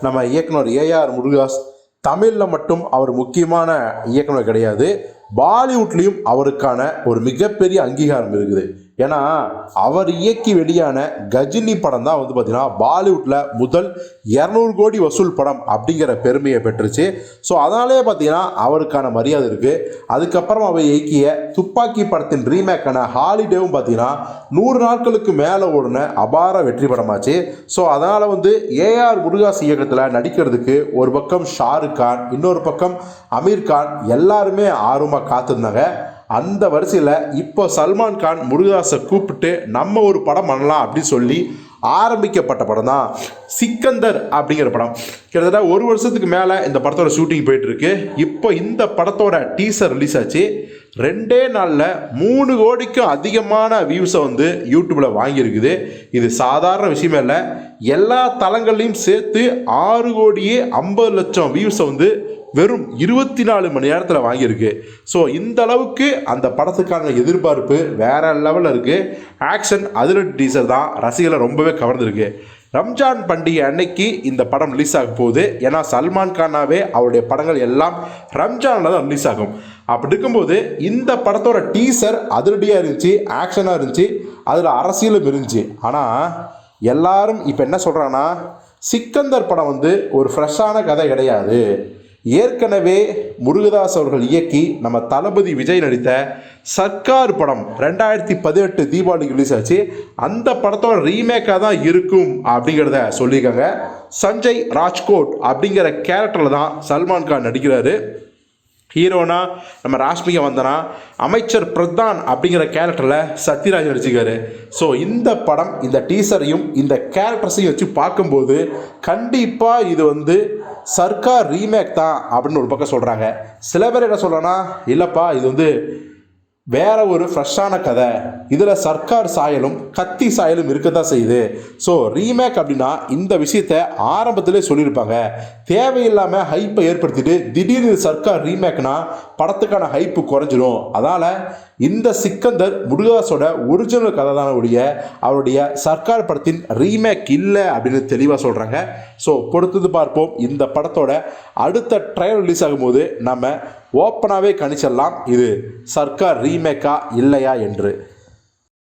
நம்ம இயக்குனர் ஏஆர் முருகாஸ் தமிழில் மட்டும் அவர் முக்கியமான இயக்குனர் கிடையாது. பாலிவுட்லேயும் அவருக்கான ஒரு மிகப்பெரிய அங்கீகாரம் இருக்குது. ஏன்னா அவர் இயக்கி வெளியான கஜினி படம் தான் வந்து பார்த்தீங்கன்னா பாலிவுட்டில் முதல் இரநூறு கோடி வசூல் படம் அப்படிங்கிற பெருமையை பெற்றுச்சு. ஸோ அதனாலே பார்த்தீங்கன்னா அவருக்கான மரியாதை இருக்குது அதுக்கப்புறம் அவர் இயக்கிய துப்பாக்கி படத்தின் ரீமேக்கான ஹாலிடேவும் பார்த்தீங்கன்னா நூறு நாட்களுக்கு மேலே ஓடின அபார வெற்றி படமாச்சு. ஸோ அதனால் வந்து ஏஆர் முருகாஸ் இயக்கத்தில் நடிக்கிறதுக்கு ஒரு பக்கம் ஷாருக் கான் இன்னொரு பக்கம் அமீர் கான் எல்லாருமே ஆர்வமாக காத்திருந்தாங்க. அந்த வரிசையில் இப்போ சல்மான் கான் முருகாஸை கூப்பிட்டு நம்ம ஒரு படம் பண்ணலாம் அப்படின்னு சொல்லி ஆரம்பிக்கப்பட்ட படம் தான் சிக்கந்தர் அப்படிங்கிற படம். கிட்டத்தட்ட ஒரு வருஷத்துக்கு மேலே இந்த படத்தோட ஷூட்டிங் போயிட்டு இருக்கு இப்போ இந்த படத்தோட டீசர் ரிலீஸ் ஆச்சு. ரெண்டே நாளில் மூணு கோடிக்கும் அதிகமான வியூஸை வந்து யூடியூப்பில் வாங்கியிருக்குது. இது சாதாரண விஷயமே இல்லை. எல்லா தளங்கள்லையும் சேர்த்து ஆறு கோடியே ஐம்பது லட்சம் வியூஸை வந்து வெறும் இருபத்தி நாலு மணி நேரத்தில் வாங்கியிருக்கு. ஸோ இந்த அளவுக்கு அந்த படத்துக்கான எதிர்பார்ப்பு வேற லெவலில் இருக்குது ஆக்ஷன் அதிரடி டீசர் தான். ரசிகர்களை ரொம்பவே கவர்ந்துருக்கு. ரம்ஜான் பண்டிகை அன்னைக்கு இந்த படம் ரிலீஸ் ஆக போகுது. ஏன்னா சல்மான் கானாவே அவருடைய படங்கள் எல்லாம் ரம்ஜானில் தான் ரிலீஸ் ஆகும். அப்படி இருக்கும்போது இந்த படத்தோட டீசர் அதிரடியாக இருந்துச்சு ஆக்ஷனாக இருந்துச்சு அதில் அரசியலும் இருந்துச்சு. ஆனால் எல்லாரும் இப்போ என்ன சொல்கிறாங்கன்னா சிக்கந்தர் படம் வந்து ஒரு ஃப்ரெஷ்ஷான கதை கிடையாது. ஏற்கனவே முருகதாஸ் அவர்கள் இயக்கி நம்ம தளபதி விஜய் நடித்த சர்க்கார் படம் ரெண்டாயிரத்தி பதினெட்டு தீபாவளிக்கு ரிலீஸ் ஆச்சு. அந்த படத்தோட ரீமேக்காக தான் இருக்கும் அப்படிங்கிறத சொல்லியிருக்காங்க. சஞ்சய் ராஜ்கோட் அப்படிங்கிற கேரக்டரில் தான் சல்மான் கான் நடிக்கிறாரு. ஹீரோனா நம்ம ராஷ்மிகா வந்தனா அமைச்சர் பிரதான் அப்படிங்கிற கேரக்டரில் சத்யராஜ் நடிச்சிருக்காரு. ஸோ இந்த படம் இந்த டீசரையும் இந்த கேரக்டர்ஸையும் வச்சு பார்க்கும்போது கண்டிப்பாக இது வந்து சர்க்கார் ரீமேக் தான் அப்படின்னு ஒரு பக்கம் சொல்கிறாங்க சில பேர் என்ன சொல்கிறேன்னா இல்லைப்பா இது வந்து வேற ஒரு ஃப்ரெஷ்ஷான கதை. இதில் சர்க்கார் சாயலும் கத்தி சாயலும் இருக்க தான் செய்யுது. ஸோ ரீமேக் அப்படின்னா இந்த விஷயத்த ஆரம்பத்திலே சொல்லியிருப்பாங்க. தேவையில்லாமல் ஹைப்பை ஏற்படுத்திட்டு திடீர்னு சர்க்கார் ரீமேக்னா படத்துக்கான ஹைப்பு குறைஞ்சிரும். அதனால் இந்த சிக்கந்தர் முருகதாஸோட ஒரிஜினல் கதை தான ஒழிய அவருடைய சர்க்கார் படத்தின் ரீமேக் இல்லை அப்படின்னு தெளிவாக சொல்கிறாங்க ஸோ பொறுத்தது பார்ப்போம். இந்த படத்தோட அடுத்த ட்ரையல் ரிலீஸ் ஆகும்போது நம்ம ஓப்பனாகவே கணிச்சிடலாம். இது சர்க்கார் ரீமேக்கா இல்லையா என்று.